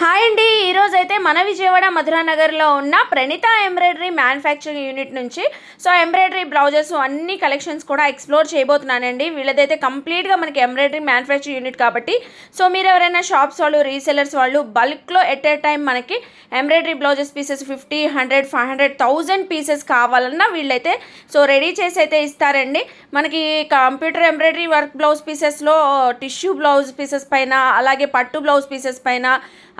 Hi అండి. ఈరోజు అయితే మన విజయవాడ మధురానగర్లో ఉన్న ప్రణిత ఎంబ్రాయిడరీ మ్యానుఫ్యాక్చరింగ్ యూనిట్ నుంచి సో ఎంబ్రాయిడరీ బ్లౌజెస్ అన్ని కలెక్షన్స్ కూడా ఎక్స్ప్లోర్ చేయబోతున్నానండి. వీళ్ళదైతే కంప్లీట్గా మనకి ఎంబ్రాయిడరీ మ్యానుఫ్యాక్చరింగ్ యూనిట్ కాబట్టి సో మీరు ఎవరైనా షాప్స్ వాళ్ళు రీసెలర్స్ వాళ్ళు బల్క్లో ఎట్ ఏ టైం మనకి embroidery blouses pieces fifty hundred five hundred thousand pieces కావాలన్నా వీళ్ళైతే సో రెడీ చేసి అయితే ఇస్తారండి. మనకి కంప్యూటర్ ఎంబ్రాయిడరీ వర్క్ బ్లౌజ్ పీసెస్లో టిష్యూ బ్లౌజ్ పీసెస్ పైన అలాగే పట్టు బ్లౌజ్ పీసెస్ పైన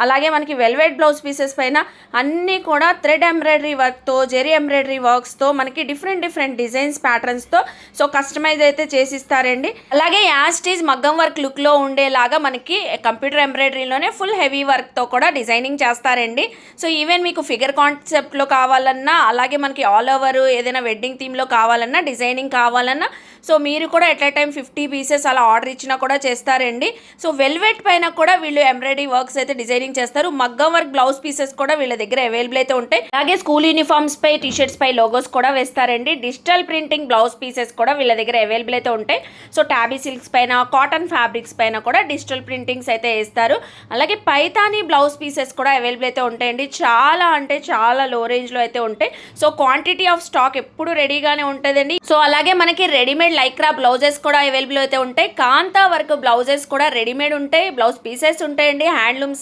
అలాగే మనకి వెల్వెట్ బ్లౌజ్ పీసెస్ పైన అన్నీ కూడా థ్రెడ్ ఎంబ్రాయిడరీ వర్క్తో జెరీ ఎంబ్రాయిడరీ వర్క్స్తో మనకి డిఫరెంట్ డిఫరెంట్ డిజైన్స్ ప్యాటర్న్స్తో సో కస్టమైజ్ అయితే చేసిస్తారండి. అలాగే యాస్టీజ్ మగ్గం వర్క్ లుక్లో ఉండేలాగా మనకి కంప్యూటర్ ఎంబ్రాయిడరీలోనే ఫుల్ హెవీ వర్క్తో కూడా డిజైనింగ్ చేస్తారండి. సో ఈవెన్ మీకు ఫిగర్ కాన్సెప్ట్లో కావాలన్నా అలాగే మనకి ఆల్ ఓవర్ ఏదైనా వెడ్డింగ్ థీమ్లో కావాలన్నా డిజైనింగ్ కావాలన్నా సో మీరు కూడా at a time fifty pieces అలా ఆర్డర్ ఇచ్చినా కూడా చేస్తారండి. సో వెల్వెట్ పైన కూడా వీళ్ళు ఎంబ్రాయిడరీ వర్క్స్ అయితే డిజైనింగ్ చేస్తారు. మగ్గం వర్క్ బ్లౌజ్ పీసెస్ కూడా వీళ్ళ దగ్గర అవైలబుల్ అయితే ఉంటాయి. అలాగే స్కూల్ యూనిఫామ్స్ పై టీ షర్ట్స్ పై లోగోస్ కూడా వేస్తారండి. డిజిటల్ ప్రింటింగ్ బ్లౌజ్ పీసెస్ కూడా వీళ్ళ దగ్గర అవైలబుల్ అయితే ఉంటాయి. సో టాబీ సిల్క్స్ పైన కాటన్ ఫ్యాబ్రిక్స్ పైన కూడా డిజిటల్ ప్రింటింగ్స్ అయితే వేస్తారు. అలాగే పైతానీ బ్లౌజ్ పీసెస్ కూడా అవైలబుల్ అయితే ఉంటాయండి. చాలా అంటే చాలా లో రేంజ్లో అయితే ఉంటాయి. సో క్వాంటిటీ ఆఫ్ స్టాక్ ఎప్పుడు రెడీగానే ఉంటుందండి. సో అలాగే మనకి రెడీమేడ్ లైక్రా బ్లౌజెస్ కూడా అవైలబుల్ అయితే ఉంటాయి. కాంతా వర్క్ బ్లౌజెస్ కూడా రెడీమేడ్ ఉంటాయి. బ్లౌజ్ పీసెస్ ఉంటాయండి. హ్యాండ్లూమ్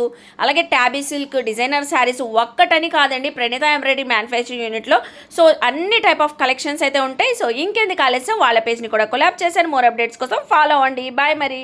శారీస్ అలాగే ట్యాబీ సిల్క్ డిజైనర్ శారీస్ ఒక్కటని కాదండి ప్రణీత ఎంబ్రాయిడరీ మ్యానుఫ్యాక్చరింగ్ యూనిట్లో సో అన్ని టైప్ ఆఫ్ కలెక్షన్స్ అయితే ఉంటాయి. సో ఇంకెందుకు ఆలస్యం? వాళ్ళ పేజ్ని కూడా కొలాబ్ చేశాను. మోర్ అప్డేట్స్ కోసం ఫాలో అవ్వండి. బాయ్ మరి.